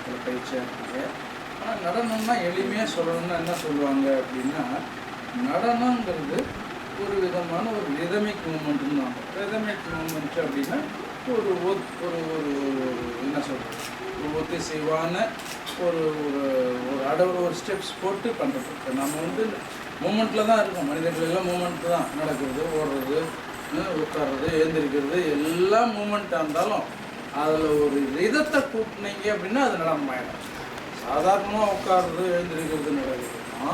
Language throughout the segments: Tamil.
நடனத்தில் பயிற்சியாக இருக்காங்க ஆனால் நடனம்னா எளிமையாக சொல்லணும்னா என்ன சொல்லுவாங்க அப்படின்னா நடனங்கிறது ஒரு விதமான ஒரு ரிதமிக் மூமெண்ட்னு ரிதமிக் மூமெண்ட் அப்படின்னா ஒரு ஒரு ஒரு என்ன சொல்கிறது ஒரு ஒத்திசைவான ஒரு ஒரு ஒரு அடவு ஒரு ஸ்டெப்ஸ் போட்டு பண்ணுறது இப்போ நம்ம வந்து மூமெண்ட்டில் தான் இருக்கோம். மனிதர்கள் எல்லாம் மூமெண்ட் தான் நடக்கிறது ஓடுறது உட்கார்றது எழுந்திருக்கிறது எல்லாம் மூமெண்ட்டாக இருந்தாலும் அதில் ஒரு ரிதத்தை கூட்டினீங்க அப்படின்னா அது நடனமாயிடும் சாதாரணமாக உட்கார்றது எழுந்திருக்கிறது நடக்குதுன்னா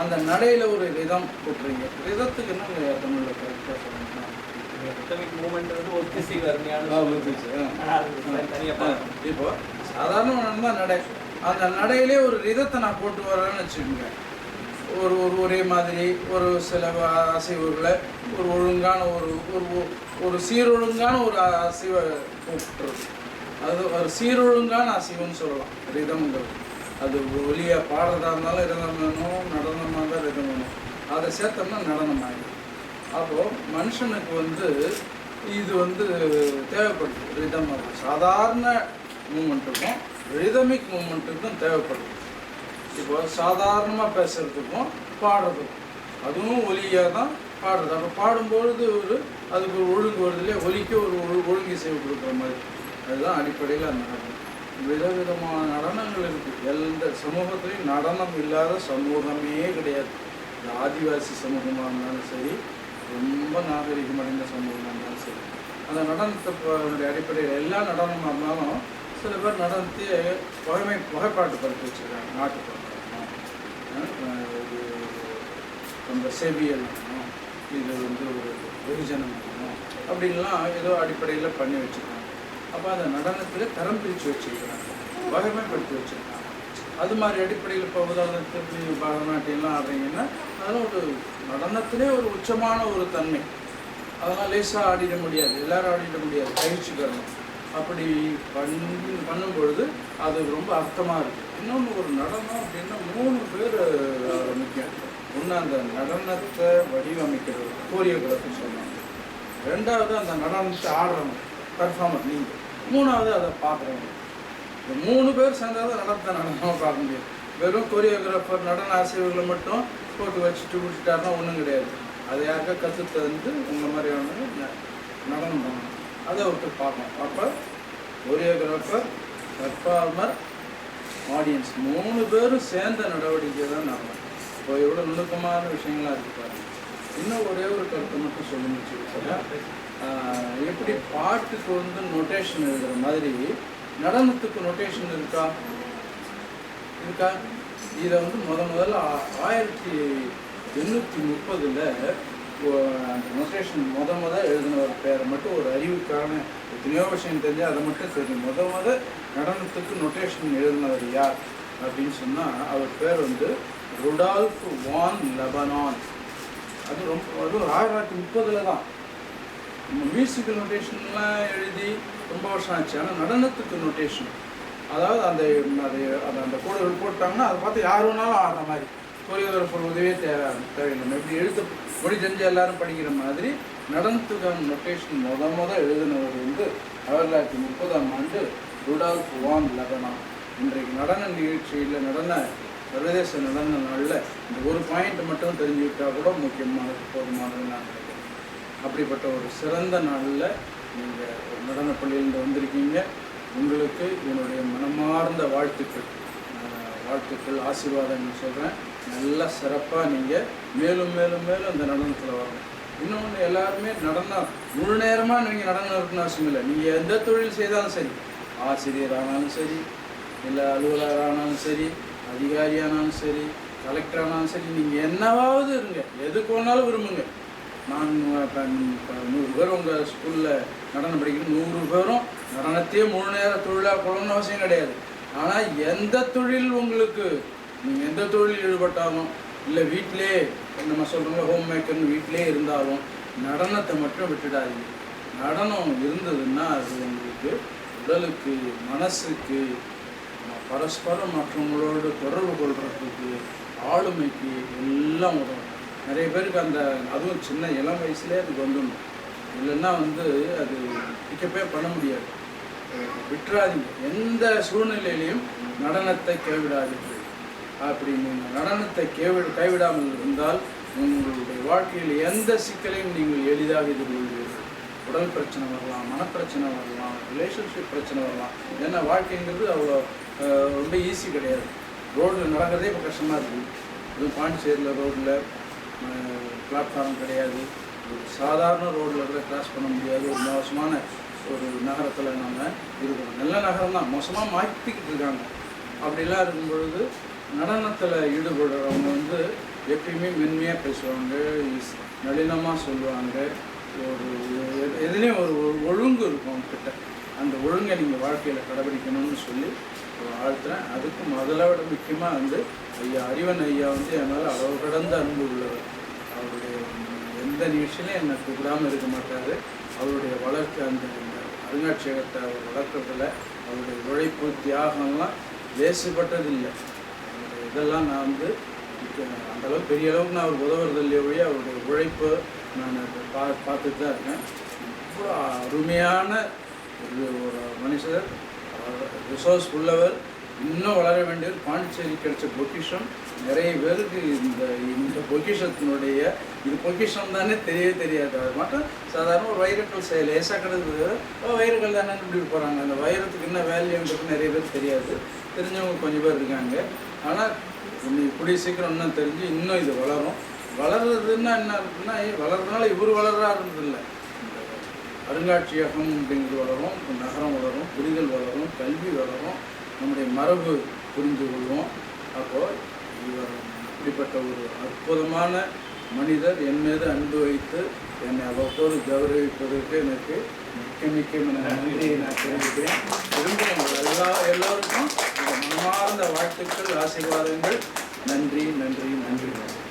அந்த நடையில் ஒரு ரிதம் கூட்டுறீங்க. ரிதத்துக்கு என்ன தமிழில் கரெக்டாக சொல்லணும்னா இப்போ சாதாரண நடந்தா நடை. அந்த நடையிலே ஒரு ரிதத்தை நான் போட்டு வரேன்னு வச்சுக்கோங்க. ஒரு ஒரு ஒரே மாதிரி ஒரு சில அசைவுகளை ஒரு ஒழுங்கான ஒரு ஒரு ஒரு சீரொழுங்கான ஒரு அசைவை கூப்பிட்டுருக்கு. அது ஒரு சீரொழுங்கான அசைவுன்னு சொல்லலாம். ரிதம்ங்கிறது அது ஒலியாக பாடுறதா இருந்தாலும் ரிதம் வேணும் நடனமாக இருந்தால் ரிதம் வேணும். அதை சேர்த்தோம்னா நடனம் ஆகிடும் அப்போது மனுஷனுக்கு வந்து இது வந்து தேவைப்படுது. ரிதம் சாதாரண மூமெண்ட்டுக்கும் ரிதமிக் மூமெண்ட்டுக்கும் தேவைப்படுது. இப்போ சாதாரணமாக பேசுகிறதுக்கும் பாடுறதுக்கும். அதுவும் ஒலியாக தான் பாடுறது. அப்போ பாடும்பொழுது ஒரு அதுக்கு ஒரு ஒழுங்கு வருது இல்லையா? ஒலிக்கு ஒரு ஒழுங்கு செய்து கொடுக்குற மாதிரி. அதுதான் அடிப்படையில் அந்த நடனம். விதவிதமான நடனங்கள் இருக்குது எந்த சமூகத்துலேயும் நடனம் இல்லாத சமூகமே கிடையாது. இந்த ஆதிவாசி சமூகமாக இருந்தாலும் சரி ரொம்ப நாகரிகமடைந்த சமூகமாக இருந்தாலும் சரி. அந்த நடனத்தை அடிப்படையில் எல்லா நடனமாக இருந்தாலும் சில பேர் நடனத்தையே வகைமை புகைப்பாட்டு படுத்தி வச்சுருக்காங்க நாட்டுப்புற இது ரொம்ப செவியல் இது வந்து ஒரு வெகுஜனம் அப்படின்லாம் ஏதோ அடிப்படையில் பண்ணி வச்சுருக்காங்க. அப்போ அந்த நடனத்தில் தரம் பிரித்து வச்சுருக்கிறாங்க வகைமைப்படுத்தி வச்சுருக்காங்க. அது மாதிரி அடிப்படையில் இப்போ உதாரணத்துக்கு நீங்கள் பரதநாட்டியம்லாம் ஆடுறீங்கன்னா அதெல்லாம் ஒரு நடனத்திலே ஒரு உச்சமான ஒரு தன்மை. அதெல்லாம் லேசாக ஆடிட முடியாது எல்லாரும் ஆடிட முடியாது பயிற்சிக்கணும் அப்படி பண்ணி பண்ணும் பொழுது அது ரொம்ப அர்த்தமாக இருக்குது இன்னொன்று ஒரு நடனம் அப்படின்னா மூணு பேர் முக்கியம் ஒன்று அந்த நடனத்தை வடிவமைக்கிறது கோரியோகிராஃபி சொல்லுவாங்க. ரெண்டாவது அந்த நடனத்தை ஆடுறவங்க பர்ஃபார்மர் நீங்கள் மூணாவது அதை பார்க்குறவங்க. இந்த மூணு பேர் சேர்ந்தால் தான் நடனத்தை நடனமாக பார்க்க முடியும். வெறும் கொரியோகிராஃபர் நடன ஆசிரியர்களை மட்டும் போட்டு வச்சுட்டு விட்டுட்டாருன்னா ஒன்றும் கிடையாது. அது யாருக்கா கற்று தந்து உங்களை மாதிரியான அதை விட்டு பார்க்கணும். அப்போ கொரியோகிராஃபர் பர்ஃபார்மர் ஆடியன்ஸ் மூணு பேரும் சேர்ந்த நடவடிக்கை தான் நடக்கும். இப்போ எவ்வளோ நுணுக்கமான விஷயங்களாக இருக்கு பாருங்கள் இன்னும் ஒரே ஒரு கருத்தை மட்டும் சொல்லி எப்படி பாட்டுக்கு வந்து நொட்டேஷன் இருக்கிற மாதிரி நடனத்துக்கு நொட்டேஷன் இருக்கா? இருக்கா? இதை வந்து முத முதல்ல ஆ- ஆயிரத்தி எண்ணூற்றி முப்பதில் அந்த நொட்டேஷன் முத முத எழுதின ஒரு பேரை மட்டும் ஒரு அறிவுக்கான எத்தனையோ விஷயம் தெரிஞ்சு அதை மட்டும் தெரிஞ்சு முத முத நடனத்துக்கு நொட்டேஷன் எழுதினவர் யார் அப்படின்னு சொன்னால் அவர் பேர் வந்து ருடால்ஃப் வான் லெபனான். அது ரொம்ப அது ஆயிரத்தி தொள்ளாயிரத்தி முப்பதில் தான். நம்ம மியூசிக்கல் நோட்டேஷன்லாம் எழுதி ரொம்ப வருஷம் ஆச்சு. ஆனால் நடனத்துக்கு நோட்டேஷன் அதாவது அந்த அதை அந்த அந்த கோடுகள் போட்டாங்கன்னா அதை பார்த்து யார் வேணாலும் ஆடுற மாதிரி. கொரியோகிராஃபர் உதவியே தேவை தேவையில்லை நம்ம எழுத்து மொழி தெரிஞ்ச எல்லாரும் படிக்கிற மாதிரி நடனத்துக்கான நொட்டேஷன் முத முத எழுதினவர் வந்து ஆயிரத்தி தொள்ளாயிரத்தி முப்பதாம் ஆண்டு ருடால்ஃப் வான் லகனா இன்றைக்கு நடன நிகழ்ச்சியில் நடன சர்வதேச நடன நாளில் இந்த ஒரு பாயிண்ட் மட்டும் தெரிஞ்சுக்கிட்டா கூட முக்கியமானது போதுமானது நான் நினைக்கிறேன். அப்படிப்பட்ட ஒரு சிறந்த நாளில் நீங்கள் ஒரு நடன பள்ளியிலிருந்து வந்திருக்கீங்க. உங்களுக்கு என்னுடைய மனமார்ந்த வாழ்த்துக்கள். வாழ்த்துக்கள் ஆசீர்வாதங்கள் சொல்கிறேன் நல்லா சிறப்பாக நீங்கள் மேலும் மேலும் மேலும் இந்த நடனத்தில் வரணும். இன்னொன்று எல்லாருமே நடனம் முழு நேரமாக நீங்கள் நடனம் இருக்கணும்னு அவசியம் இல்லை. நீங்கள் எந்த தொழில் செய்தாலும் சரி ஆசிரியர் ஆனாலும் சரி இல்லை அலுவலர் ஆனாலும் சரி அதிகாரியானாலும் சரி கலெக்டர் ஆனாலும் சரி நீங்கள் என்னவாவது இருங்க. எதுக்கு வேணாலும் விரும்புங்க. நான் நூறு பேர் உங்கள் ஸ்கூலில் நடனம் படிக்கணும். நூறு பேரும் நடனத்தையே முழு நேர தொழிலாக போகணும்னு அவசியம் கிடையாது. ஆனால் எந்த தொழில் உங்களுக்கு நீங்கள் எந்த தொழில் ஈடுபட்டாலும் இல்லை வீட்டிலே நம்ம சொல்கிறோம்ல ஹோம் மேக்கர்னு வீட்டிலே இருந்தாலும் நடனத்தை மட்டும் விட்டுடாதீங்க. நடனம் இருந்ததுன்னா அது உங்களுக்கு உடலுக்கு மனசுக்கு பரஸ்பரம் மற்றவங்களோடு தொடர்பு கொள்றதுக்கு ஆளுமைக்கு எல்லாம் உதவும். நிறைய பேருக்கு அந்த அதுவும் சின்ன இளம் வயசுலேயே அது வந்துடணும் இல்லைன்னா வந்து அது பிக்கப்பே பண்ண முடியாது. விட்டுறாதீங்க. எந்த சூழ்நிலையிலையும் நடனத்தை கைவிடாதீர்கள் அப்படி நீங்கள் நடனத்தை கைவிட கைவிடாமல் இருந்தால் உங்களுடைய வாழ்க்கையில் எந்த சிக்கலையும் நீங்கள் எளிதாக எதிர்கொள்வீர்கள். உடல் பிரச்சனை வரலாம் மனப்பிரச்சனை வரலாம் ரிலேஷன்ஷிப் பிரச்சனை வரலாம். ஏன்னா வாழ்க்கைங்கிறது அவ்வளோ ரொம்ப ஈஸி கிடையாது. ரோட்டில் நடக்கிறதே இப்போ கஷ்டமாக இருக்குது அதுவும் பாண்டிச்சேரியில் ரோட்டில் பிளாட்ஃபார்ம் கிடையாது. ஒரு சாதாரண ரோட்டில் கூட கிராஸ் பண்ண முடியாது. ஒரு மோசமான ஒரு நகரத்தில் நம்ம இருக்கிறோம் நல்ல நகரம் தான். மோசமாக மாற்றிக்கிட்டு இருக்காங்க. அப்படிலாம் இருக்கும் பொழுது நடனத்தில் ஈடுபடுறவங்க வந்து எப்பயுமே மென்மையாக பேசுவாங்க நளினமாக சொல்லுவாங்க. ஒரு எதுலேயும் ஒரு ஒழுங்கு இருக்கும் அவங்கக்கிட்ட அந்த ஒழுங்கை நீங்கள் வாழ்க்கையில் கடைபிடிக்கணும்னு சொல்லி வாழ்த்துறேன் அதுக்கு முதல்ல விட முக்கியமாக வந்து ஐயா அறிவன் ஐயா வந்து என்னால் அளவு கடந்த அன்பு உள்ளவர். அவருடைய எந்த நிகழ்ச்சியிலும் என்னை கூப்பிடாமல் இருக்க மாட்டார். அவருடைய வளர்ச்சி அந்த அருங்காட்சியகத்தை அவர் வளர்க்குறதுல அவருடைய உழைப்பு தியாகம்லாம் லேசுப்பட்டது இல்லை இதெல்லாம் நான் வந்து அந்தளவுக்கு பெரிய அளவுக்கு நான் அவர் உதவுறது இல்லையே ஒழிய அவருடைய உழைப்பு நான் பா பார்த்துட்டு தான் இருக்கேன். இவ்வளோ அருமையான ஒரு ஒரு மனுஷர் ரிசோர்ஸ் உள்ளவர் இன்னும் வளர வேண்டியவர் பாண்டிச்சேரி கிடைச்ச பொக்கிஷம். நிறைய பேருக்கு இந்த இந்த பொக்கிஷத்தினுடைய இது பொக்கிஷம் தானே தெரியவே தெரியாது. அது மட்டும் சாதாரண ஒரு வைரக்கல் செயல் லேசாக கிடக்குது. வைரக்கல் தானே இப்படி போகிறாங்க அந்த வைரத்துக்கு என்ன வேல்யூன்றது நிறைய பேர் தெரியாது. தெரிஞ்சவங்க கொஞ்சம் பேர் இருக்காங்க. ஆனால் இன்னும் இப்படி சீக்கிரம் இன்னும் தெரிஞ்சு இன்னும் இது வளரும். வளர்றதுன்னா என்ன இருக்குன்னா வளர்றதுனால இவர் வளர்றாருன்றது இல்லை அருங்காட்சியகம் அப்படிங்கிறது வளரும் நகரம் வளரும் புரிதல் வளரும் கல்வி வளரும் நம்முடைய மரபு புரிந்து கொள்வோம். அப்போது இவர் இப்படிப்பட்ட ஒரு அற்புதமான மனிதர் என் மீது அன்பு வைத்து என்னை அவ்வப்போது கௌரவிப்பதற்கு எனக்கு மிக்க மிக்க நன்றியை நான் தெரிவிக்கிறேன். திரும்ப எல்லா எல்லோருக்கும் மனமார்ந்த வாழ்த்துக்கள் ஆசீர்வாதங்கள். நன்றி நன்றி நன்றி நன்றி.